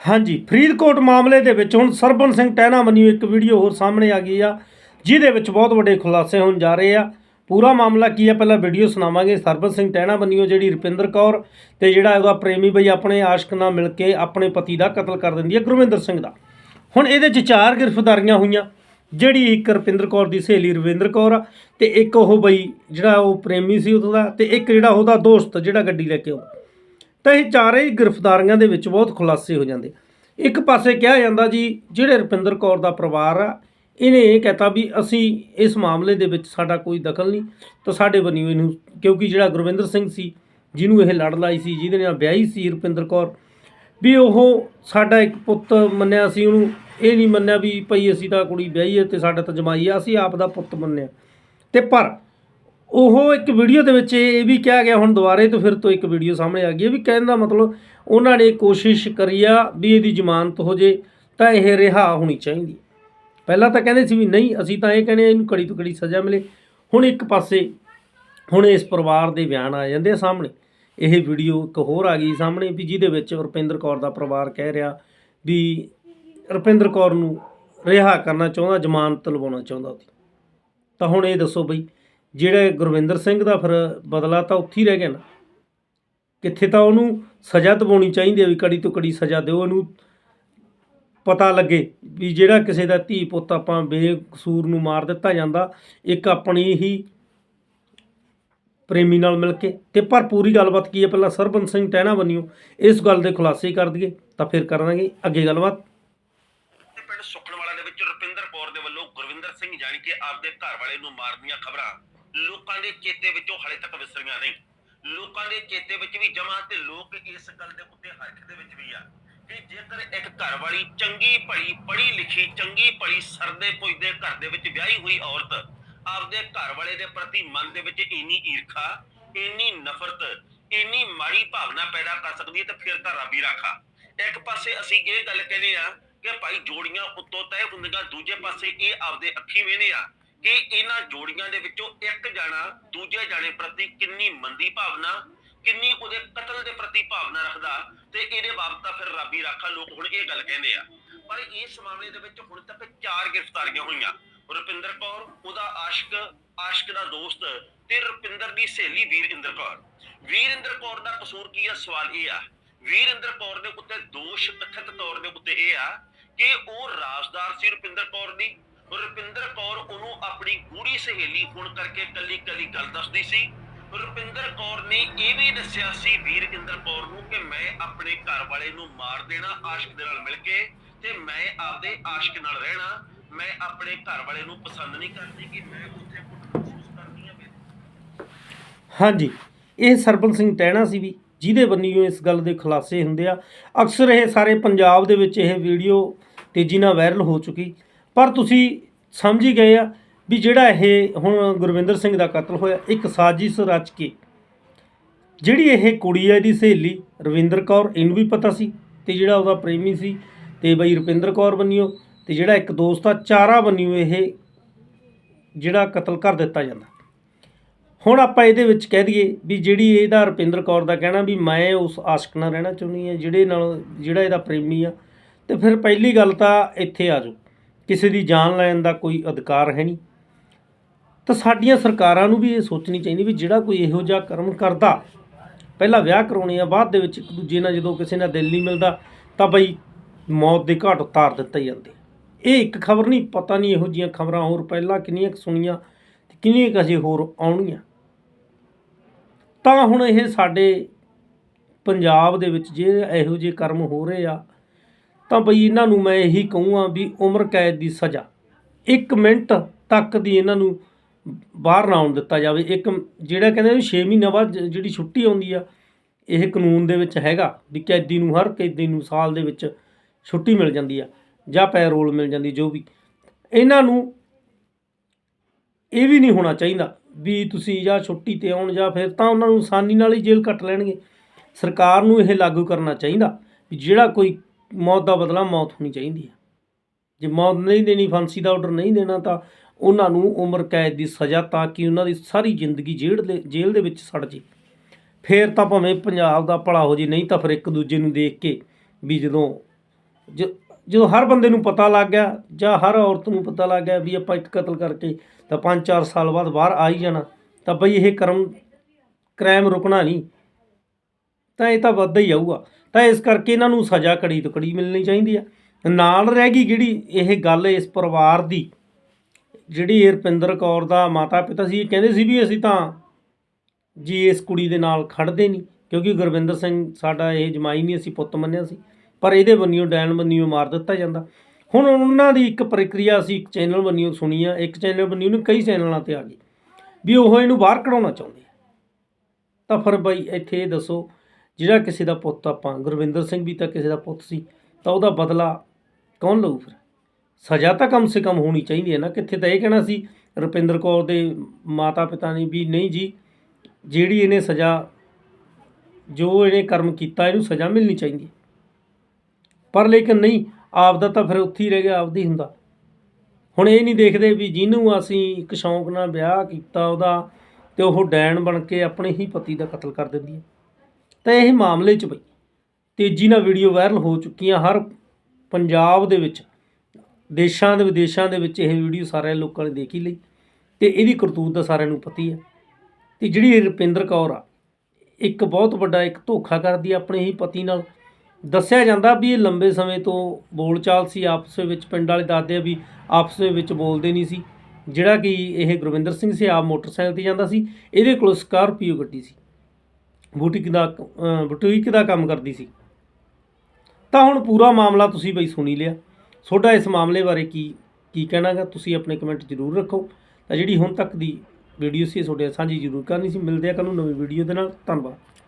ਹਾਂਜੀ, ਫਰੀਦਕੋਟ ਮਾਮਲੇ ਦੇ ਵਿੱਚ ਹੁਣ ਸਰਬਨ ਸਿੰਘ ਟਹਿਣਾ ਮੰਨਿਓ ਇੱਕ ਵੀਡੀਓ ਹੋਰ ਸਾਹਮਣੇ ਆ ਗਈ ਆ, ਜਿਹਦੇ ਵਿੱਚ ਬਹੁਤ ਵੱਡੇ ਖੁਲਾਸੇ ਹੋਣ ਜਾ ਰਹੇ ਆ। ਪੂਰਾ ਮਾਮਲਾ ਕੀ ਆ? ਪਹਿਲਾਂ ਵੀਡੀਓ ਸੁਣਾਵਾਂਗੇ। ਸਰਬਨ ਸਿੰਘ ਟਹਿਣਾ ਮੰਨਿਓ ਜਿਹੜੀ ਰੁਪਿੰਦਰ ਕੌਰ ਤੇ ਜਿਹੜਾ ਉਹਦਾ ਪ੍ਰੇਮੀ ਬਈ ਆਪਣੇ ਆਸ਼ਕ ਨਾਲ ਮਿਲ ਕੇ ਆਪਣੇ ਪਤੀ ਦਾ ਕਤਲ ਕਰ ਦਿੰਦੀ ਹੈ ਗੁਰਵਿੰਦਰ ਸਿੰਘ ਦਾ। ਹੁਣ ਇਹਦੇ 'ਚ ਚਾਰ ਗ੍ਰਿਫਤਾਰੀਆਂ ਹੋਈਆਂ। ਜਿਹੜੀ ਇੱਕ ਰੁਪਿੰਦਰ ਕੌਰ ਦੀ ਸਹੇਲੀ ਰਵਿੰਦਰ ਕੌਰ ਆ ਤੇ ਇੱਕ ਉਹ ਬਈ ਜਿਹੜਾ ਉਹ ਪ੍ਰੇਮੀ ਸੀ ਉਹਦਾ ਤੇ ਇੱਕ ਜਿਹੜਾ ਉਹਦਾ ਦੋਸਤ ਜਿਹੜਾ ਗੱਡੀ ਲੈ ਕੇ ਆਉਂਦਾ। ਤਾਂ ਇਹ ਚਾਰੇ ਹੀ ਗ੍ਰਿਫਤਾਰੀਆਂ ਦੇ ਵਿੱਚ ਬਹੁਤ ਖੁਲਾਸੇ ਹੋ ਜਾਂਦੇ। ਇੱਕ ਪਾਸੇ ਕਿਹਾ ਜਾਂਦਾ ਜੀ, ਜਿਹੜੇ ਰੁਪਿੰਦਰ ਕੌਰ ਦਾ ਪਰਿਵਾਰ ਆ, ਇਹਨੇ ਇਹ ਕਹਤਾ ਵੀ ਅਸੀਂ ਇਸ ਮਾਮਲੇ ਦੇ ਵਿੱਚ ਸਾਡਾ ਕੋਈ ਦਖਲ ਨਹੀਂ, ਤਾਂ ਸਾਡੇ ਬੰਨਿਓ ਇਹਨੂੰ ਕਿਉਂਕਿ ਜਿਹੜਾ ਗੁਰਵਿੰਦਰ ਸਿੰਘ ਸੀ, ਜਿਹਨੂੰ ਇਹ ਲੜ ਲਾਈ ਸੀ, ਜਿਹਦੇ ਨਾਲ ਵਿਆਹੀ ਸੀ ਰੁਪਿੰਦਰ ਕੌਰ, ਵੀ ਉਹ ਸਾਡਾ ਇੱਕ ਪੁੱਤ ਮੰਨਿਆ ਸੀ, ਉਹਨੂੰ ਇਹ ਨਹੀਂ ਮੰਨਿਆ ਵੀ ਭਈ ਅਸੀਂ ਤਾਂ ਕੁੜੀ ਵਿਆਹੀ ਹੈ ਤੇ ਸਾਡਾ ਤਾਂ ਜਮਾਈ ਆ, ਅਸੀਂ ਆਪ ਦਾ ਪੁੱਤ ਮੰਨਿਆ। ਤੇ ਪਰ ਉਹ ਇੱਕ ਵੀਡੀਓ ਦੇ ਵਿੱਚ ਇਹ ਵੀ ਕਿਹਾ ਗਿਆ ਹੁਣ ਦੁਬਾਰੇ ਤੋਂ ਫਿਰ ਤੋਂ ਇੱਕ ਵੀਡੀਓ ਸਾਹਮਣੇ ਆ ਗਈ ਹੈ ਵੀ ਕਹਿਣ ਦਾ ਮਤਲਬ ਉਹਨਾਂ ਨੇ ਕੋਸ਼ਿਸ਼ ਕਰੀ ਆ ਵੀ ਇਹਦੀ ਜ਼ਮਾਨਤ ਹੋ ਜੇ ਤਾਂ ਇਹ ਰਿਹਾ ਹੋਣੀ ਚਾਹੀਦੀ ਪਹਿਲਾਂ ਤਾਂ ਕਹਿੰਦੇ ਸੀ ਵੀ ਨਹੀਂ, ਅਸੀਂ ਤਾਂ ਇਹ ਕਹਿੰਦੇ ਇਹਨੂੰ ਕੜੀ ਤੋਂ ਕੜੀ ਸਜ਼ਾ ਮਿਲੇ। ਹੁਣ ਇੱਕ ਪਾਸੇ ਹੁਣ ਇਸ ਪਰਿਵਾਰ ਦੇ ਬਿਆਨ ਆ ਜਾਂਦੇ ਆ ਸਾਹਮਣੇ। ਇਹ ਵੀਡੀਓ ਇੱਕ ਹੋਰ ਆ ਗਈ ਸਾਹਮਣੇ ਵੀ ਜਿਹਦੇ ਵਿੱਚ ਰੁਪਿੰਦਰ ਕੌਰ ਦਾ ਪਰਿਵਾਰ ਕਹਿ ਰਿਹਾ ਵੀ ਰੁਪਿੰਦਰ ਕੌਰ ਨੂੰ ਰਿਹਾ ਕਰਨਾ ਚਾਹੁੰਦਾ, ਜ਼ਮਾਨਤ ਲਵਾਉਣਾ ਚਾਹੁੰਦਾ ਉਹਦੀ। ਤਾਂ ਹੁਣ ਇਹ ਦੱਸੋ ਬਈ ਜਿਹੜੇ ਗੁਰਵਿੰਦਰ ਸਿੰਘ ਦਾ ਫਿਰ ਬਦਲਾ ਤਾਂ ਉੱਥੇ ਹੀ ਰਹਿ ਗਿਆ ਨਾ। ਕਿੱਥੇ ਤਾਂ ਉਹਨੂੰ ਸਜ਼ਾ ਦਿਵਾਉਣੀ ਚਾਹੀਦੀ ਹੈ ਵੀ ਕੜੀ ਤੋਂ ਕੜੀ ਸਜ਼ਾ ਦਿਓ, ਉਹਨੂੰ ਪਤਾ ਲੱਗੇ ਵੀ ਜਿਹੜਾ ਕਿਸੇ ਦਾ ਧੀ ਪੁੱਤ ਆਪਾਂ ਬੇਕਸੂਰ ਨੂੰ ਮਾਰ ਦਿੱਤਾ ਜਾਂਦਾ, ਇੱਕ ਆਪਣੀ ਹੀ ਪ੍ਰੇਮੀ ਨਾਲ ਮਿਲ ਕੇ। ਤੇ ਪਰ ਪੂਰੀ ਗੱਲਬਾਤ ਕੀ ਹੈ, ਪਹਿਲਾਂ ਸਰਬਨ ਸਿੰਘ ਟਹਿਣਾ ਬੰਨਿਓ, ਇਸ ਗੱਲ ਦੇ ਖੁਲਾਸੇ ਕਰ ਦਈਏ, ਤਾਂ ਫਿਰ ਕਰਾਂਗੇ ਅੱਗੇ ਗੱਲਬਾਤ। ਤੇ ਪਿੰਡ ਸੁਖਣਵਾਲਾ ਦੇ ਵਿੱਚ ਰੁਪਿੰਦਰ ਕੌਰ ਦੇ ਵੱਲੋਂ ਗੁਰਵਿੰਦਰ ਸਿੰਘ ਜਾਣੀ ਕਿ ਆਪਦੇ ਘਰ ਵਾਲੇ ਨੂੰ ਮਾਰਨ ਦੀਆਂ ਖਬਰਾਂ। ਲੋਕਾਂ ਦੇ ਚੇਤੇ ਵਿੱਚੋਂ ਹਲੇ ਤੱਕ ਵਿਸਰੀਆਂ ਨਹੀਂ। ਲੋਕਾਂ ਦੇ ਚੇਤੇ ਵਿੱਚ ਵੀ ਜਮਾ ਤੇ ਲੋਕ ਇਸ ਗੱਲ ਦੇ ਉੱਤੇ ਹਰਖ ਦੇ ਵਿੱਚ ਵੀ ਆ ਕਿ ਜੇਕਰ ਇੱਕ ਘਰ ਵਾਲੀ ਚੰਗੀ ਭਲੀ, ਪੜ੍ਹੀ ਲਿਖੀ, ਚੰਗੀ ਭਲੀ ਸਰਦੇ ਪੁੱਜਦੇ ਘਰ ਦੇ ਵਿੱਚ ਵਿਆਹੀ ਹੋਈ ਔਰਤ ਆਪਦੇ ਘਰ ਵਾਲੇ ਦੇ ਪ੍ਰਤੀ ਮਨ ਦੇ ਵਿੱਚ ਇੰਨੀ ਈਰਖਾ, ਇੰਨੀ ਨਫ਼ਰਤ, ਇੰਨੀ ਮਾੜੀ ਭਾਵਨਾ ਪੈਦਾ ਕਰ ਸਕਦੀ ਹੈ ਤਾਂ ਫਿਰ ਤਾਂ ਰੱਬ ਹੀ ਰਾਖਾ। ਇੱਕ ਪਾਸੇ ਅਸੀਂ ਇਹ ਗੱਲ ਕਹਿੰਦੇ ਆ ਕਿ ਭਾਈ ਜੋੜੀਆਂ ਉੱਤੋਂ ਤੈਅ ਹੁੰਦੀਆਂ, ਦੂਜੇ ਪਾਸੇ ਇਹ ਆਪਦੇ ਅੱਖੀ ਵੇਨੇ ਆ। ਕਿ ਇਹਨਾਂ ਜੋੜੀਆਂ ਦੇ ਵਿੱਚੋਂ ਇੱਕ ਜਾਣਾ ਦੂਜੇ ਜਾਣੇ ਪ੍ਰਤੀ ਕਿੰਨੀ ਮੰਦੀ ਭਾਵਨਾ, ਕਿੰਨੀ ਉਹਦੇ ਕਤਲ ਦੇ ਪ੍ਰਤੀ ਭਾਵਨਾ ਰੱਖਦਾ ਤੇ ਇਹਦੇ ਬਾਬਤ ਫਿਰ ਰੱਬ ਰਾਖਾ ਲੋਕ ਹੁਣ ਇਹ ਗੱਲ ਕਹਿੰਦੇ ਆ। ਪਰ ਇਸ ਮਾਮਲੇ ਦੇ ਵਿੱਚ ਹੁਣ ਤੱਕ ਚਾਰ ਗ੍ਰਿਫਤਾਰੀਆਂ ਹੋਈਆਂ। ਰੁਪਿੰਦਰ ਕੌਰ, ਉਹਦਾ ਆਸ਼ਕ ਆਸ਼ਕ ਦਾ ਦੋਸਤ ਤੇ ਰੁਪਿੰਦਰ ਦੀ ਸਹੇਲੀ ਵੀਰਿੰਦਰ ਕੌਰ। ਵੀਰਿੰਦਰ ਕੌਰ ਦਾ ਕਸੂਰ ਕੀ ਆ? ਸਵਾਲ ਇਹ ਆ। ਵੀਰਿੰਦਰ ਕੌਰ ਦੇ ਉੱਤੇ ਦੋਸ਼ ਕਥਿਤ ਤੌਰ ਦੇ ਉੱਤੇ ਇਹ ਆ ਕਿ ਉਹ ਰਾਜਦਾਰ ਸੀ ਰੁਪਿੰਦਰ ਕੌਰ ਦੀ। ਰੁਪਿੰਦਰ ਕੌਰ ਆਪਣੀ ਗੂੜੀ ਸਹੇਲੀ ਹੋਣ ਕਰਕੇ ਕੱਲੀ ਕੱਲੀ ਗੱਲ ਦੱਸਦੀ ਸੀ। ਰੁਪਿੰਦਰ ਕੌਰ ਨੇ ਇਹ ਵੀ ਦੱਸਿਆ ਸੀ ਵੀਰਿੰਦਰ ਕੌਰ ਨੂੰ ਕਿ ਮੈਂ ਆਪਣੇ ਘਰ ਵਾਲੇ ਨੂੰ ਮਾਰ ਦੇਣਾ ਆਸ਼ਕ ਦੇ ਨਾਲ ਮਿਲ ਕੇ ਤੇ ਮੈਂ ਆਪਦੇ ਆਸ਼ਕ ਨਾਲ ਰਹਿਣਾ। ਮੈਂ ਆਪਣੇ ਘਰ ਵਾਲੇ ਨੂੰ ਪਸੰਦ ਨਹੀਂ ਕਰਦੀ ਕਿ ਮੈਂ ਉੱਥੇ ਕੁੱਟ ਮਹਿਸੂਸ ਕਰਦੀ ਹਾਂ ਹਾਂਜੀ, ਇਹ ਸਰਬਨ ਸਿੰਘ ਟਹਿਣਾ ਸੀ ਵੀ, ਜਿਹਦੇ ਬੰਨਿਓ ਇਸ ਗੱਲ ਦੇ ਖੁਲਾਸੇ ਹੁੰਦੇ ਆ। ਅਕਸਰ ਇਹ ਸਾਰੇ ਪੰਜਾਬ ਦੇ ਵਿੱਚ ਇਹ ਵੀਡੀਓ ਤੇਜ਼ੀ ਨਾਲ ਵਾਇਰਲ ਹੋ ਚੁੱਕੀ। ਪਰ ਤੁਸੀਂ ਸਮਝ ਹੀ ਗਏ ਆ ਵੀ ਜਿਹੜਾ ਇਹ ਹੁਣ ਗੁਰਵਿੰਦਰ ਸਿੰਘ ਦਾ ਕਤਲ ਹੋਇਆ, ਇੱਕ ਸਾਜ਼ਿਸ਼ ਰਚ ਕੇ, ਜਿਹੜੀ ਇਹ ਕੁੜੀ ਹੈ ਇਹਦੀ ਸਹੇਲੀ ਰਵਿੰਦਰ ਕੌਰ, ਇਹਨੂੰ ਵੀ ਪਤਾ ਸੀ ਤੇ ਜਿਹੜਾ ਉਹਦਾ ਪ੍ਰੇਮੀ ਸੀ ਤੇ ਬਈ ਰੁਪਿੰਦਰ ਕੌਰ ਬੰਨਿਓ ਤੇ ਜਿਹੜਾ ਇੱਕ ਦੋਸਤ ਆ, ਚਾਰਾ ਬੰਨਿਓ ਇਹ, ਜਿਹੜਾ ਕਤਲ ਕਰ ਦਿੱਤਾ ਜਾਂਦਾ। ਹੁਣ ਆਪਾਂ ਇਹਦੇ ਵਿੱਚ ਕਹਿ ਦਈਏ ਵੀ ਜਿਹੜੀ ਇਹਦਾ ਰੁਪਿੰਦਰ ਕੌਰ ਦਾ ਕਹਿਣਾ ਵੀ ਮੈਂ ਉਸ ਆਸ਼ਕ ਨਾਲ ਰਹਿਣਾ ਚਾਹੁੰਦੀ ਹਾਂ, ਜਿਹੜੇ ਨਾਲ ਜਿਹੜਾ ਇਹਦਾ ਪ੍ਰੇਮੀ ਆ, ਤੇ ਫਿਰ ਪਹਿਲੀ ਗੱਲ ਤਾਂ ਇੱਥੇ ਆ ਜਾਓ। ਕਿਸੇ ਦੀ ਜਾਨ ਲੈਣ ਦਾ ਕੋਈ ਅਧਿਕਾਰ ਹੈ ਨਹੀਂ। ਤਾਂ ਸਾਡੀਆਂ ਸਰਕਾਰਾਂ ਨੂੰ ਵੀ ਇਹ ਸੋਚਣੀ ਚਾਹੀਦੀ ਵੀ ਜਿਹੜਾ ਕੋਈ ਇਹੋ ਜਿਹਾ ਕਰਮ ਕਰਦਾ, ਪਹਿਲਾਂ ਵਿਆਹ ਕਰਾਉਣੇ ਆ, ਬਾਅਦ ਦੇ ਵਿੱਚ ਇੱਕ ਦੂਜੇ ਨਾਲ ਜਦੋਂ ਕਿਸੇ ਨਾਲ ਦਿਲ ਨਹੀਂ ਮਿਲਦਾ, ਤਾਂ ਬਈ ਮੌਤ ਦੇ ਘਾਟ ਉਤਾਰ ਦਿੱਤੇ ਜਾਂਦੇ। ਇਹ ਇੱਕ ਖਬਰ ਨਹੀਂ, ਪਤਾ ਨਹੀਂ ਇਹੋ ਜਿਹੀਆਂ ਖਬਰਾਂ ਹੋਰ ਪਹਿਲਾਂ ਕਿੰਨੀਆਂ ਕੁ ਸੁਣੀਆਂ ਤੇ ਕਿੰਨੀਆਂ ਕੁ ਅਜੇ ਹੋਰ ਆਉਣਗੀਆਂ। ਤਾਂ ਹੁਣ ਇਹ ਸਾਡੇ ਪੰਜਾਬ ਦੇ ਵਿੱਚ ਜੇ ਇਹੋ ਜਿਹੇ ਕਰਮ ਹੋ ਰਹੇ ਆ, ਤਾਂ ਬਈ ਇਹਨਾਂ ਨੂੰ ਮੈਂ ਇਹੀ ਕਹੂੰਗਾ ਵੀ ਉਮਰ ਕੈਦ ਦੀ ਸਜ਼ਾ। 1 ਮਿੰਟ ਤੱਕ ਦੀ ਇਹਨਾਂ ਨੂੰ ਬਾਹਰ ਨਾ ਆਉਣ ਦਿੱਤਾ ਜਾਵੇ। ਇੱਕ ਜਿਹੜਾ ਕਹਿੰਦੇ ਵੀ 6 ਮਹੀਨਿਆਂ ਬਾਅਦ ਜਿਹੜੀ ਛੁੱਟੀ ਆਉਂਦੀ ਆ, ਇਹ ਕਾਨੂੰਨ ਦੇ ਵਿੱਚ ਹੈਗਾ ਵੀ ਕੈਦੀ ਨੂੰ, ਹਰ ਕੈਦੀ ਨੂੰ ਸਾਲ ਦੇ ਵਿੱਚ ਛੁੱਟੀ ਮਿਲ ਜਾਂਦੀ ਆ ਜਾਂ ਪੈਰੋਲ ਮਿਲ ਜਾਂਦੀ, ਜੋ ਵੀ। ਇਹਨਾਂ ਨੂੰ ਇਹ ਵੀ ਨਹੀਂ ਹੋਣਾ ਚਾਹੀਦਾ ਵੀ ਤੁਸੀਂ ਜਾਂ ਛੁੱਟੀ ਤੇ ਆਉਣ ਜਾਂ ਫਿਰ ਤਾਂ ਉਹਨਾਂ ਨੂੰ ਆਸਾਨੀ ਨਾਲ ਹੀ ਜੇਲ੍ਹ ਕੱਟ ਲੈਣਗੇ। ਸਰਕਾਰ ਨੂੰ ਇਹ ਲਾਗੂ ਕਰਨਾ ਚਾਹੀਦਾ ਵੀ ਜਿਹੜਾ ਕੋਈ ਮੌਤ ਦਾ ਬਦਲਾ ਮੌਤ ਹੋਣੀ ਚਾਹੀਦੀ ਹੈ ਜੇ ਮੌਤ ਨਹੀਂ ਦੇਣੀ, ਫਾਂਸੀ ਦਾ ਆਰਡਰ ਨਹੀਂ ਦੇਣਾ ਤਾਂ ਉਹਨਾਂ ਨੂੰ ਉਮਰ ਕੈਦ ਦੀ ਸਜ਼ਾ ਤਾਂ ਕਿ ਉਹਨਾਂ ਦੀ ਸਾਰੀ ਜ਼ਿੰਦਗੀ ਜੇਲ੍ਹ ਦੇ ਜੇਲ੍ਹ ਦੇ ਵਿੱਚ ਸੜ ਜੇ। ਫੇਰ ਤਾਂ ਭਾਵੇਂ ਪੰਜਾਬ ਦਾ ਭਲਾ ਹੋ ਜੇ, ਨਹੀਂ ਤਾਂ ਫਿਰ ਇੱਕ ਦੂਜੇ ਨੂੰ ਦੇਖ ਕੇ ਵੀ ਜਦੋਂ ਜ- ਜਦੋਂ ਹਰ ਬੰਦੇ ਨੂੰ ਪਤਾ ਲੱਗ ਗਿਆ ਜਾਂ ਹਰ ਔਰਤ ਨੂੰ ਪਤਾ ਲੱਗ ਗਿਆ ਵੀ ਆਪਾਂ ਇੱਕ ਕਤਲ ਕਰਕੇ ਤਾਂ 5-4 ਸਾਲ ਬਾਅਦ ਬਾਹਰ ਆ ਹੀ ਜਾਣਾ, ਤਾਂ ਬਈ ਇਹ ਕਰਮ, ਕ੍ਰਾਈਮ ਰੁਕਣਾ ਨਹੀਂ। ਤਾਂ ਇਹ ਤਾਂ ਵੱਧਦਾ ਹੀ ਆਊਗਾ। ਤਾਂ ਇਸ ਕਰਕੇ ਇਹਨਾਂ ਨੂੰ ਸਜ਼ਾ ਕੜੀ ਤੋਂ ਕੜੀ ਮਿਲਣੀ ਚਾਹੀਦੀ ਆ। ਨਾਲ ਰਹਿ ਗਈ ਜਿਹੜੀ ਇਹ ਗੱਲ ਇਸ ਪਰਿਵਾਰ ਦੀ ਜਿਹੜੀ ਇਹ ਕੌਰ ਦਾ ਮਾਤਾ ਪਿਤਾ ਸੀ, ਇਹ ਕਹਿੰਦੇ ਸੀ ਵੀ ਅਸੀਂ ਤਾਂ ਜੀ ਇਸ ਕੁੜੀ ਦੇ ਨਾਲ ਖੜਦੇ ਨਹੀਂ, ਕਿਉਂਕਿ ਗੁਰਵਿੰਦਰ ਸਿੰਘ ਸਾਡਾ ਇਹ ਜਮਾਈ ਨਹੀਂ ਅਸੀਂ ਪੁੱਤ ਮੰਨਿਆ ਸੀ, ਪਰ ਇਹਦੇ ਬੰਨਿਓ ਡੈਨ ਬੰਨਿਓ ਮਾਰ ਦਿੱਤਾ ਜਾਂਦਾ। ਹੁਣ ਉਹਨਾਂ ਦੀ ਇੱਕ ਪ੍ਰਕਿਰਿਆ ਅਸੀਂ ਇੱਕ ਚੈਨਲ ਬੰਨਿਓ ਸੁਣੀ ਆ, ਇੱਕ ਚੈਨਲ ਬੰਨਿਓ ਨੂੰ ਕਈ ਚੈਨਲਾਂ ਤੇ ਆ ਗਈ, ਵੀ ਉਹ ਇਹਨੂੰ ਬਾਹਰ ਕਢਾਉਣਾ ਚਾਹੁੰਦੇ ਤਾਂ ਫਿਰ ਬਈ ਇੱਥੇ ਇਹ ਦੱਸੋ, ਜਿਹੜਾ ਕਿਸੇ ਦਾ ਪੁੱਤ ਆਪਾਂ ਗੁਰਵਿੰਦਰ ਸਿੰਘ ਵੀ ਤਾਂ ਕਿਸੇ ਦਾ ਪੁੱਤ ਸੀ, ਤਾਂ ਉਹਦਾ ਬਦਲਾ ਕੌਣ ਲਊ ਫਿਰ? ਸਜ਼ਾ ਤਾਂ ਕਮ ਸੇ ਕਮ ਹੋਣੀ ਚਾਹੀਦੀ ਹੈ ਨਾ। ਕਿੱਥੇ ਤਾਂ ਇਹ ਕਹਿਣਾ ਸੀ ਰੁਪਿੰਦਰ ਕੌਰ ਦੇ ਮਾਤਾ ਪਿਤਾ ਨੇ ਵੀ ਨਹੀਂ ਜੀ, ਜਿਹੜੀ ਇਹਨੇ ਸਜ਼ਾ, ਜੋ ਇਹਨੇ ਕਰਮ ਕੀਤਾ, ਇਹਨੂੰ ਸਜ਼ਾ ਮਿਲਣੀ ਚਾਹੀਦੀ ਹੈ। ਪਰ ਲੇਕਿਨ ਨਹੀਂ ਆਪਦਾ ਤਾਂ ਫਿਰ ਉੱਥੇ ਹੀ ਰਹਿ ਗਿਆ ਆਪਦੀ ਹੁੰਦਾ। ਹੁਣ ਇਹ ਨਹੀਂ ਦੇਖਦੇ ਵੀ ਜਿਹਨੂੰ ਅਸੀਂ ਇੱਕ ਸ਼ੌਂਕ ਨਾਲ ਵਿਆਹ ਕੀਤਾ ਉਹਦਾ ਤੇ ਉਹ ਡੈਣ ਬਣ ਕੇ ਆਪਣੇ ਹੀ ਪਤੀ ਦਾ ਕਤਲ ਕਰ ਦਿੰਦੀ ਹੈ। ਤਾਂ ਇਹ ਮਾਮਲੇ 'ਚ ਬਈ ਤੇਜ਼ੀ ਨਾਲ ਵੀਡੀਓ ਵਾਇਰਲ ਹੋ ਚੁੱਕੀਆਂ ਹਰ ਪੰਜਾਬ ਦੇ ਵਿੱਚ। ਦੇਸ਼ਾਂ ਦੇ ਵਿਦੇਸ਼ਾਂ ਦੇ ਵਿੱਚ ਇਹ ਵੀਡੀਓ ਸਾਰੇ ਲੋਕਾਂ ਨੇ ਦੇਖੀ ਲਈ ਤੇ ਇਹਦੀ ਕਰਤੂਤ ਦਾ ਸਾਰਿਆਂ ਨੂੰ ਪਤੀ ਹੀ। ਹੈ ਤੇ ਜਿਹੜੀ ਇਹ ਰੁਪਿੰਦਰ ਕੌਰ ਆ, ਇੱਕ ਬਹੁਤ ਵੱਡਾ ਇੱਕ ਧੋਖਾ ਕਰਦੀ ਆ ਆਪਣੇ ਹੀ ਪਤੀ ਨਾਲ। ਦੱਸਿਆ ਜਾਂਦਾ ਵੀ ਇਹ ਲੰਬੇ ਸਮੇਂ ਤੋਂ ਬੋਲਚਾਲ ਸੀ, ਆਪਸ ਵਿੱਚ ਪਿੰਡ ਵਾਲੇ ਦੱਸਦੇ ਆ ਵੀ ਆਪਸ ਵਿੱਚ ਬੋਲਦੇ ਨਹੀਂ ਸੀ। ਜਿਹੜਾ ਕਿ ਇਹ ਗੁਰਵਿੰਦਰ ਸਿੰਘ ਸੀ, ਆਪ ਮੋਟਰਸਾਈਕਲ ਤੇ ਜਾਂਦਾ ਸੀ, ਇਹਦੇ ਕੋਲ ਸਕਾਰਪੀਓ ਗੱਡੀ ਸੀ। ਬੂਟੀਕ ਦਾ ਬੁਟੀਕ ਦਾ ਕੰਮ ਕਰਦੀ ਸੀ। ਤਾਂ ਹੁਣ ਪੂਰਾ ਮਾਮਲਾ ਤੁਸੀਂ ਬਈ ਸੁਣੀ ਲਿਆ। ਤੁਹਾਡਾ ਇਸ ਮਾਮਲੇ ਬਾਰੇ ਕੀ ਕੀ ਕਹਿਣਾਗਾ? ਤੁਸੀਂ ਆਪਣੇ ਕਮੈਂਟ ਜ਼ਰੂਰ ਰੱਖੋ। ਤਾਂ ਜਿਹੜੀ ਹੁਣ ਤੱਕ ਦੀ ਵੀਡੀਓ ਸੀ ਤੁਹਾਡੇ ਨਾਲ ਸਾਂਝੀ ਜ਼ਰੂਰ ਕਰਨੀ ਸੀ। ਮਿਲਦੇ ਆ ਕੱਲ੍ਹ ਨੂੰ ਨਵੀਂ ਵੀਡੀਓ ਦੇ ਨਾਲ। ਧੰਨਵਾਦ।